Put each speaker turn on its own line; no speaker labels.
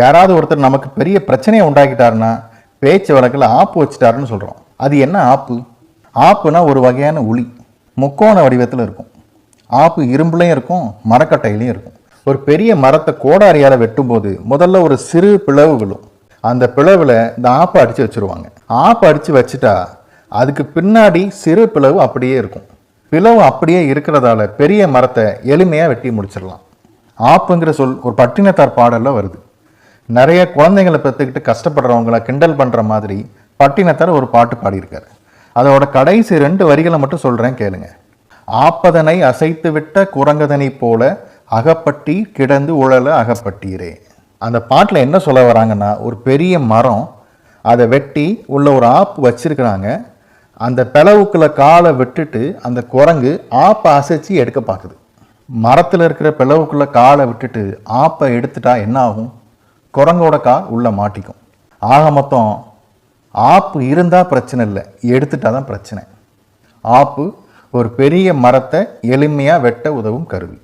யாராவது ஒருத்தர் நமக்கு பெரிய பிரச்சனையை உண்டாக்கிட்டாருன்னா பேச்சு வழக்கில் ஆப்பு வச்சுட்டாருன்னு சொல்கிறோம் அது என்ன ஆப்பு? ஆப்புனா ஒரு வகையான உளி. முக்கோண வடிவத்தில் இருக்கும். ஆப்பு இரும்புலையும் இருக்கும் மரக்கட்டையிலையும் இருக்கும். ஒரு பெரிய மரத்தை கோடாரியால் வெட்டும்போது முதல்ல ஒரு சிறு பிளவு விழும். அந்த பிளவில் இந்த ஆப்பை அடித்து வச்சுருவாங்க. ஆப்பை அடித்து வச்சுட்டா அதுக்கு பின்னாடி சிறு பிளவு அப்படியே இருக்கும். பிளவு அப்படியே இருக்கிறதால பெரிய மரத்தை எளிமையாக வெட்டி முடிச்சிடலாம். ஆப்புங்கிற சொல் ஒரு பட்டினத்தார் பாடலில் வருது. நிறைய குழந்தைங்களை பெற்றுக்கிட்டு கஷ்டப்படுறவங்கள கிண்டல் பண்ணுற மாதிரி பட்டினத்தார் ஒரு பாட்டு பாடியிருக்காரு. அதோட கடைசி ரெண்டு வரிகளை மட்டும் சொல்கிறேன் கேளுங்க. ஆப்பதனை அசைத்து விட்ட குரங்கதனை போல அகப்பட்டி கிடந்து உழல அகப்பட்டீரே. அந்த பாட்டில் என்ன சொல்ல வராங்கன்னா ஒரு பெரிய மரம் அதை வெட்டி உள்ள ஒரு ஆப்பு வச்சுருக்கிறாங்க. அந்த பிளவுக்குள்ள காலை விட்டுட்டு அந்த குரங்கு ஆப்பை அசைச்சு எடுக்க பார்க்குது. மரத்தில் இருக்கிற பிளவுக்குள்ள காலை விட்டுட்டு ஆப்பை எடுத்துட்டா என்ன ஆகும்? குரங்கோட கால் உள்ளே மாட்டிக்கும். ஆக மொத்தம் ஆப்பு இருந்தால் பிரச்சனை இல்லை. எடுத்துட்டா தான் பிரச்சனை. ஆப்பு ஒரு பெரிய மரத்தை எளிமையாக வெட்ட உதவும் கருவி.